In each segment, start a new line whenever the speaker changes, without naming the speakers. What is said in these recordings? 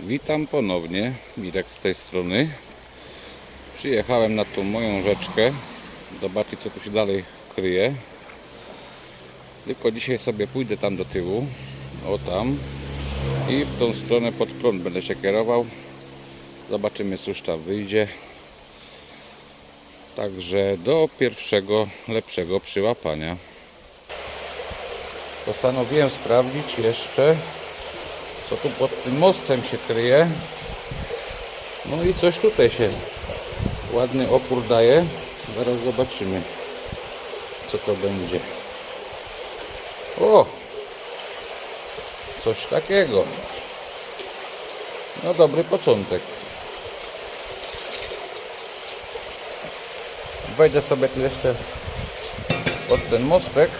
Witam ponownie, Mirek z tej strony. Przyjechałem na tą moją rzeczkę, zobaczyć co tu się dalej kryje. Tylko dzisiaj sobie pójdę tam do tyłu, o tam i w tą stronę pod prąd będę się kierował. Zobaczymy cóż tam wyjdzie. Także do pierwszego lepszego przyłapania. Postanowiłem sprawdzić jeszcze co tu pod tym mostem się kryje. No i coś tutaj się ładny opór daje. Zaraz zobaczymy, co to będzie. O! Coś takiego. No dobry początek. Wejdę sobie tu jeszcze pod ten mostek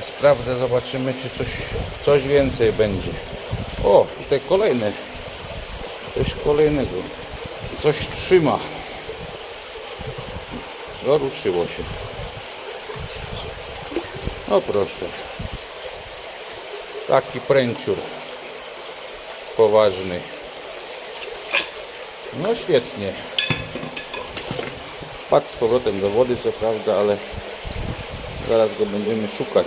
i sprawdzę, zobaczymy czy coś, coś więcej będzie. O, tutaj kolejne. Coś kolejnego. Coś trzyma. No ruszyło się. No proszę. Taki pręciur. Poważny. No świetnie. Padł z powrotem do wody, co prawda, ale Zaraz go będziemy szukać.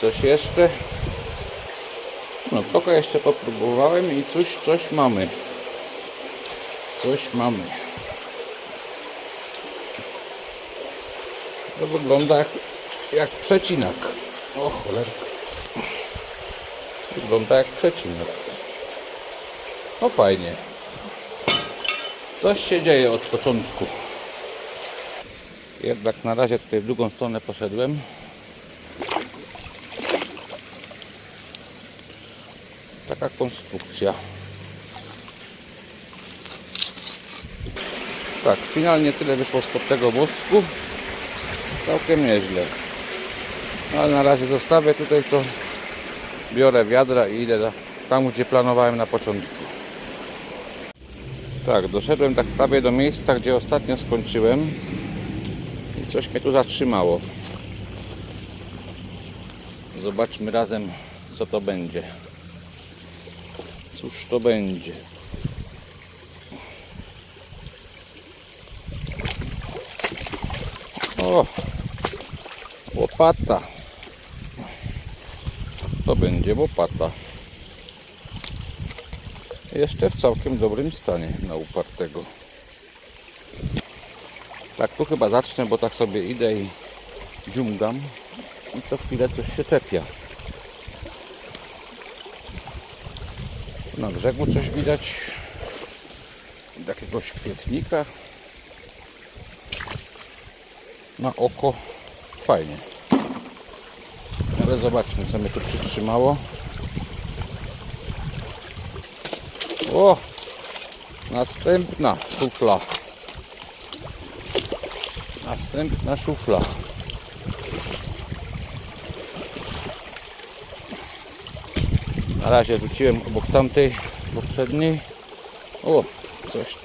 Coś jeszcze? No trochę jeszcze popróbowałem i coś, coś mamy. Coś mamy. To wygląda jak, jak przecinak. O cholerka. Wygląda jak przecinak. No fajnie. Coś się dzieje od początku. Jednak na razie tutaj w drugą stronę poszedłem. Taka konstrukcja. Tak, finalnie tyle wyszło spod tego mostku. Całkiem nieźle. No, ale na razie zostawię tutaj to. Biorę wiadra i idę tam, gdzie planowałem na początku. Tak, doszedłem tak prawie do miejsca, gdzie ostatnio skończyłem. Coś mnie tu zatrzymało. Zobaczmy razem, co to będzie. Cóż to będzie. O! Łopata. To będzie łopata. Jeszcze w całkiem dobrym stanie na upartego. Tak, tu chyba zacznę, bo tak sobie idę i dziumgam i co chwilę coś się czepia. Na brzegu coś widać jakiegoś kwietnika. Na oko fajnie. Ale zobaczmy, co mnie tu przytrzymało. O! Następna szufla. Następna szufla. Na razie rzuciłem obok tamtej poprzedniej. O, coś,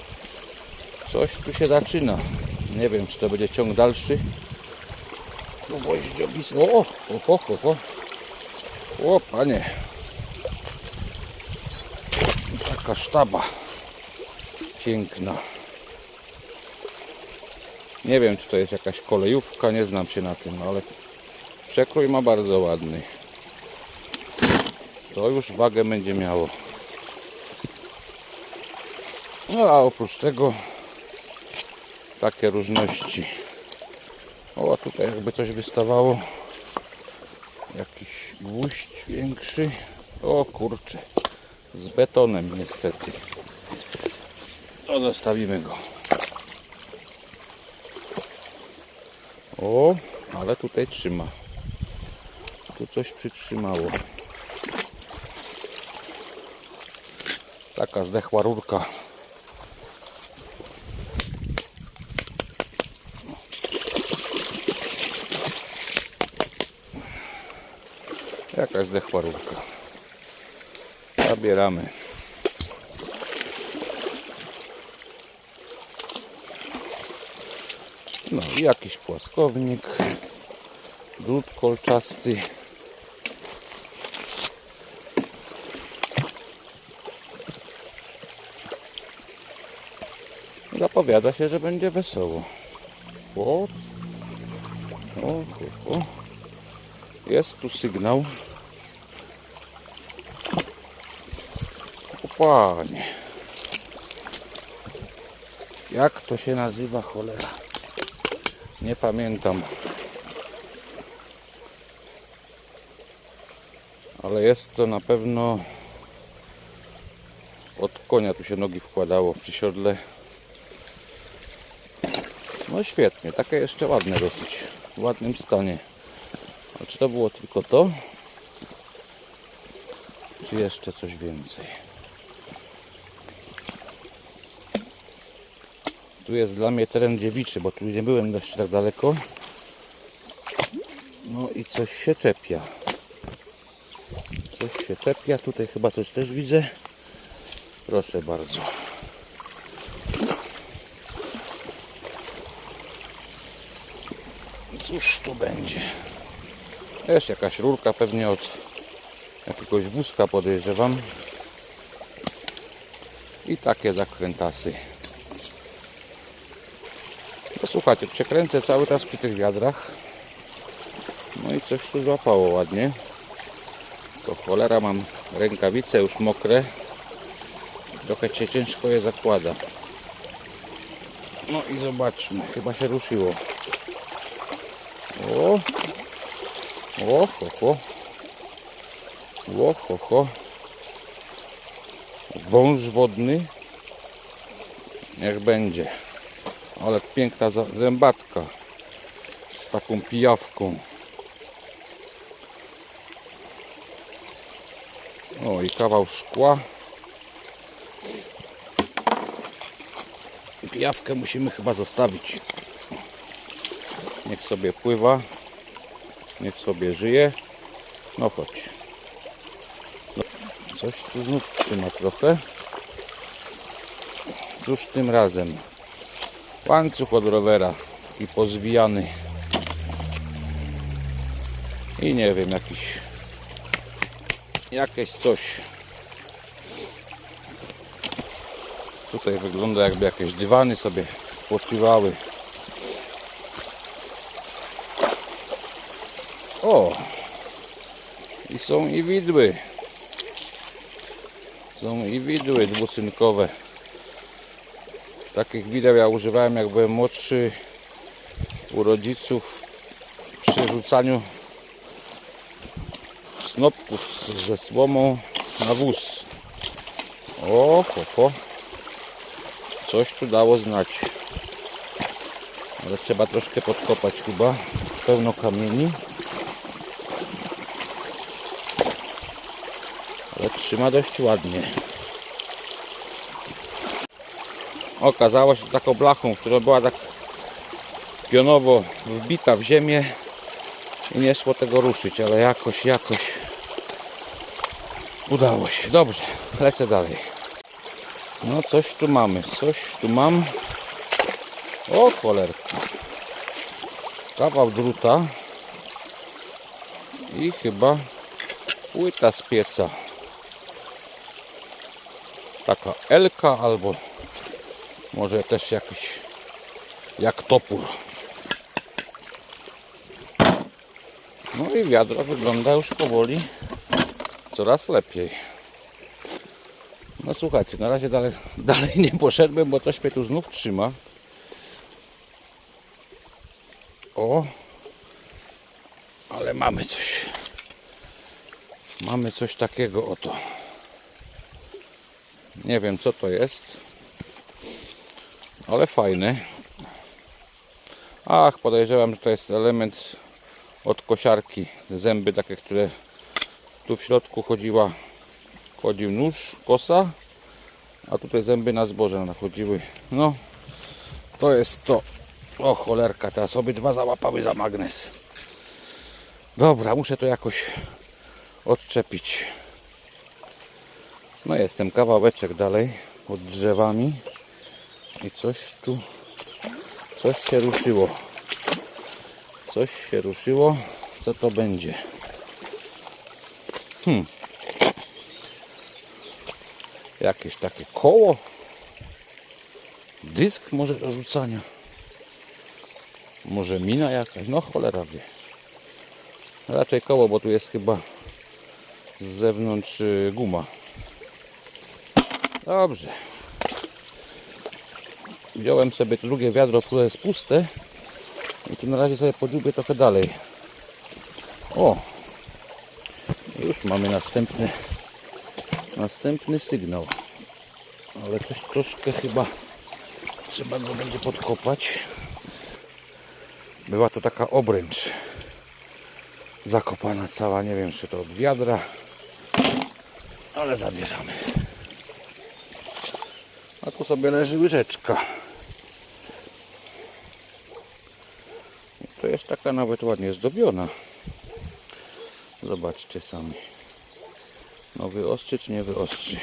coś tu się zaczyna. Nie wiem, czy to będzie ciąg dalszy. No gwoździobis. O, o, o, o, o. O, panie. Taka sztaba. Piękna. Nie wiem, czy to jest jakaś kolejówka, nie znam się na tym, ale przekrój ma bardzo ładny. To już wagę będzie miało. No a oprócz tego takie różności. O, tutaj jakby coś wystawało. Jakiś gwóźdź większy. O kurczę. Z betonem niestety. To zostawimy go. O, ale tutaj trzyma. Tu coś przytrzymało. Taka zdechła rurka. Jaka zdechła rurka. Zabieramy. no, jakiś płaskownik, drut kolczasty. Zapowiada się, że będzie wesoło. O, o, o. Jest tu sygnał. O panie. Jak to się nazywa cholera? Nie pamiętam. Ale jest to na pewno od konia tu się nogi wkładało przy siodle. No świetnie, takie jeszcze ładne dosyć, w ładnym stanie. A czy to było tylko to? Czy jeszcze coś więcej? Tu jest dla mnie teren dziewiczy, bo tu nie byłem jeszcze tak daleko. No i coś się czepia. Coś się czepia, tutaj chyba coś też widzę. Proszę bardzo. Cóż tu będzie? Też jakaś rurka pewnie od jakiegoś wózka podejrzewam. I takie zakrętasy. Słuchajcie, przekręcę cały czas przy tych wiadrach. No i coś tu złapało ładnie. To cholera mam rękawice już mokre. Trochę się ciężko je zakłada. No i zobaczmy, chyba się ruszyło. O, o, ho, ho. O, ho, ho. Wąż wodny. Niech będzie. Ale piękna zębatka. Z taką pijawką. O, i kawał szkła. Pijawkę musimy chyba zostawić. Niech sobie pływa. Niech sobie żyje. No chodź. No, Coś tu znów trzyma trochę. Cóż tym razem? Łańcuch od rowera. I pozwijany. I nie wiem, jakiś jakieś coś. Tutaj wygląda jakby jakieś dywany sobie spoczywały. O! I są i widły. Są i widły dwucynkowe. Takich wideł ja używałem jak byłem młodszy u rodziców przy rzucaniu snopków ze słomą na wóz. O, ho. Coś tu dało znać. Ale trzeba troszkę podkopać chyba. Pełno kamieni. Ale trzyma dość ładnie. Okazało się taką blachą, która była tak pionowo wbita w ziemię i nie szło tego ruszyć, ale jakoś, jakoś udało się. Dobrze, lecę dalej. No coś tu mamy, coś tu mam. O cholerka. Kawał druta i chyba płyta z pieca. Taka elka albo może też jakiś jak topór. No i wiadro wygląda już powoli coraz lepiej. No słuchajcie, na razie dalej, dalej nie poszedłem, bo coś mnie tu znów trzyma. O, ale mamy coś. Mamy coś takiego oto. Nie wiem co to jest, ale fajne. Ach, podejrzewam, że to jest element od kosiarki. Zęby takie, które tu w środku chodziła, chodził nóż, kosa, a tutaj zęby na zboże nachodziły. No, to jest to. O cholerka, teraz obydwa załapały za magnes. Dobra, muszę to jakoś odczepić. No jestem kawałeczek dalej od drzewami i coś tu, coś się ruszyło. Coś się ruszyło. Co to będzie? Hmm. Jakieś takie koło. dysk może do rzucania. Może mina jakaś. No cholera wie. Raczej koło, bo tu jest chyba z zewnątrz y, guma. Dobrze. Wziąłem sobie drugie wiadro, które jest puste. I tu na razie sobie podziubię trochę dalej. O! Już mamy następny następny sygnał. Ale coś troszkę chyba trzeba go będzie podkopać. Była to taka obręcz zakopana cała. Nie wiem czy to od wiadra, ale zabierzamy. A tu sobie leży łyżeczka. To jest taka nawet ładnie zdobiona. Zobaczcie sami. No wyostrzy czy nie wyostrzy?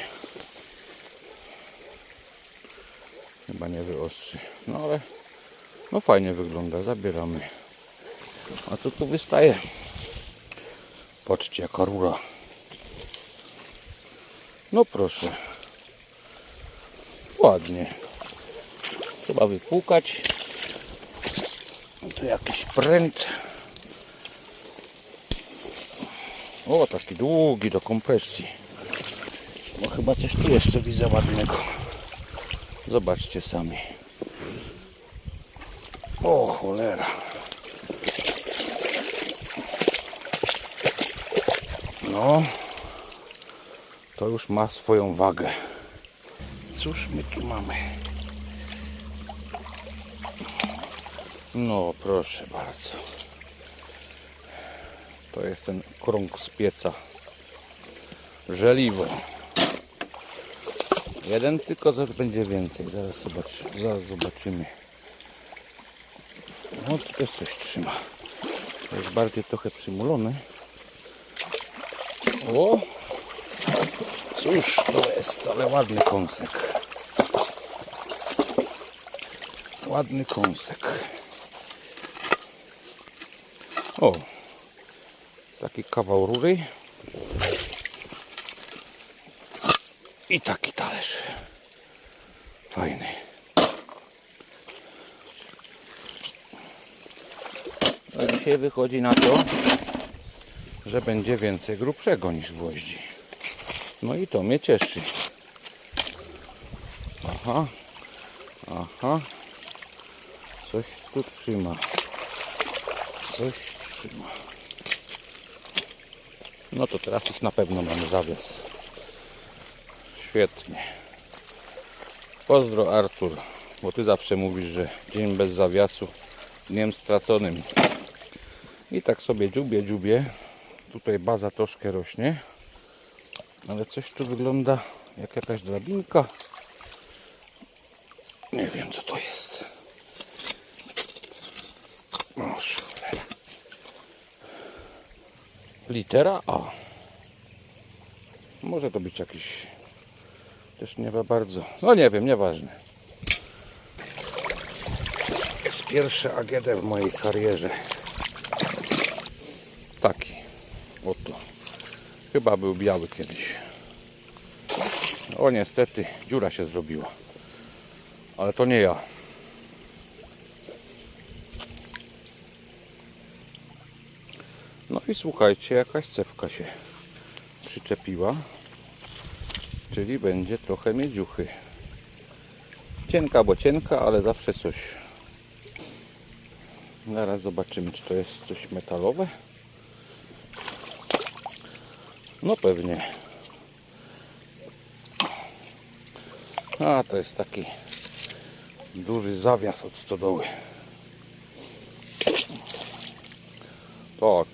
Chyba nie wyostrzy. No ale no fajnie wygląda. Zabieramy. A co tu wystaje? Patrzcie jaka rura. No proszę. Ładnie. Trzeba wypłukać. Tu jakiś pręt. O, taki długi do kompresji. No chyba coś tu jeszcze widzę ładnego. Zobaczcie sami. O, cholera. No, to już ma swoją wagę. Cóż my tu mamy? No, proszę bardzo. To jest ten krąg z pieca. Żeliwo. Jeden tylko, zaraz będzie więcej. Zaraz, zaraz zobaczymy. No, tu też coś trzyma. To jest bardziej trochę przymulony. O! Cóż to jest, ale ładny kąsek. Ładny kąsek. O! Taki kawał rury. I taki talerz. Fajny. A dzisiaj wychodzi na to, że będzie więcej grubszego niż gwoździ. No i to mnie cieszy. Aha. Aha. Coś tu trzyma. Coś trzyma. No to teraz już na pewno mamy zawias. Świetnie. Pozdro Artur, bo ty zawsze mówisz, że dzień bez zawiasu dniem straconym. I tak sobie dziubię, dziubię. Tutaj baza troszkę rośnie. Ale coś tu wygląda jak jakaś drabinka. Nie wiem co to jest. O, cholera. Litera A. Może to być jakiś też nie ma bardzo. No nie wiem, nieważne. Jest pierwszy AGD w mojej karierze. Taki. Oto. Chyba był biały kiedyś. O niestety, dziura się zrobiła. Ale to nie ja. I słuchajcie, jakaś cewka się przyczepiła. Czyli będzie trochę miedziuchy. Cienka, bo cienka, ale zawsze coś. Zaraz zobaczymy, czy to jest coś metalowe. No pewnie. A to jest taki duży zawias od stodoły.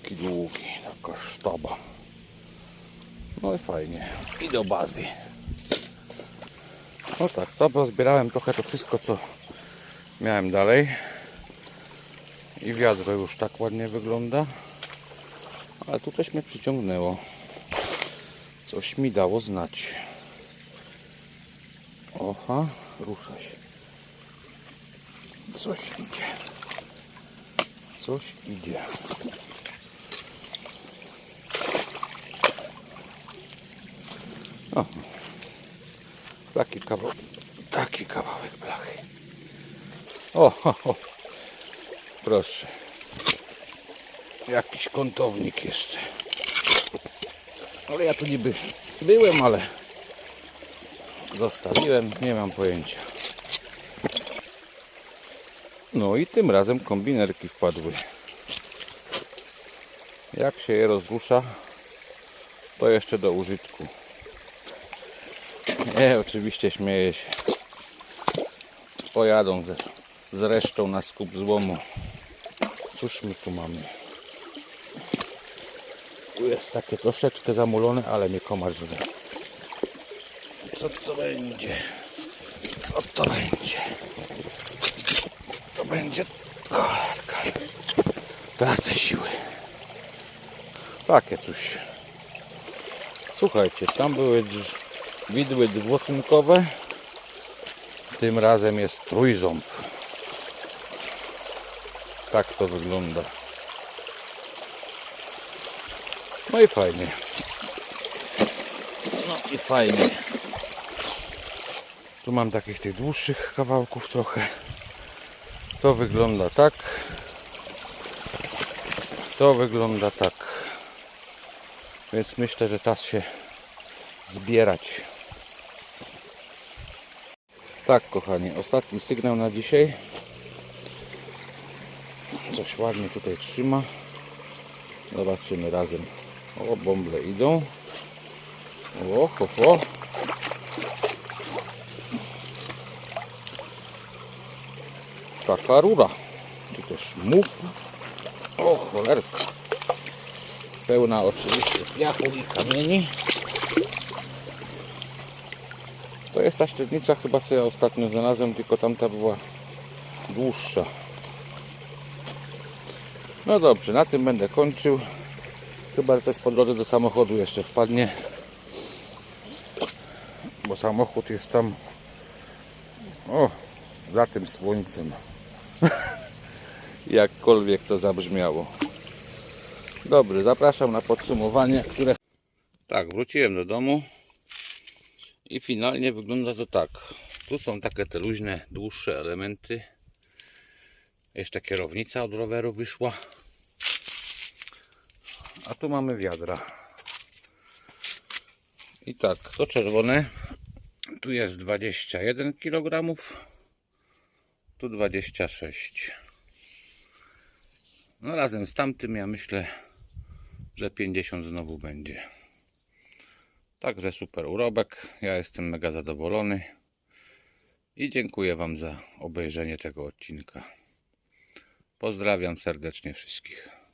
Taki długi, taka sztaba. No i fajnie. I do bazy. No tak, to pozbierałem trochę to wszystko, co miałem dalej. I wiadro już tak ładnie wygląda. Ale tu coś mnie przyciągnęło. Coś mi dało znać. Oha, rusza się. Coś idzie. Coś idzie. O, taki kawał, taki kawałek blachy. O, proszę. Jakiś kątownik jeszcze. Ale ja tu niby byłem, ale zostawiłem, nie mam pojęcia. No i tym razem kombinerki wpadły. Jak się je rozrusza, to jeszcze do użytku. Nie, oczywiście śmieję się. Pojadą ze, z resztą na skup złomu. Cóż my tu mamy? Tu jest takie troszeczkę zamulone, ale mnie komar. Co to będzie? Co to będzie? To będzie... Cholera. Tracę siły. Takie coś. Słuchajcie, tam były widły dwuosynkowe. Tym razem jest trójząb. Tak to wygląda. No i fajnie. No i fajnie. Tu mam takich tych dłuższych kawałków trochę. To wygląda tak. To wygląda tak. Więc myślę, że czas się zbierać. Tak, kochani, ostatni sygnał na dzisiaj. Coś ładnie tutaj trzyma. Zobaczymy razem. O, bąble idą. O, ho, ho. Taka rura. Czy też mów. O, cholerka. Pełna oczywiście piachu i kamieni. To jest ta średnica chyba co ja ostatnio znalazłem, tylko tamta była dłuższa. No dobrze, na tym będę kończył. Chyba coś po drodze do samochodu jeszcze wpadnie. Bo samochód jest tam o, za tym słońcem. Jakkolwiek to zabrzmiało. Dobry, zapraszam na podsumowanie, które... Tak, wróciłem do domu i finalnie wygląda to tak. Tu są takie te luźne, dłuższe elementy. Jeszcze kierownica od roweru wyszła. A tu mamy wiadra. I tak, to czerwone. Tu jest 21 kg. Tu 26. No razem z tamtym ja myślę, że 50 znowu będzie. Także super urobek. Ja jestem mega zadowolony. I dziękuję Wam za obejrzenie tego odcinka. Pozdrawiam serdecznie wszystkich.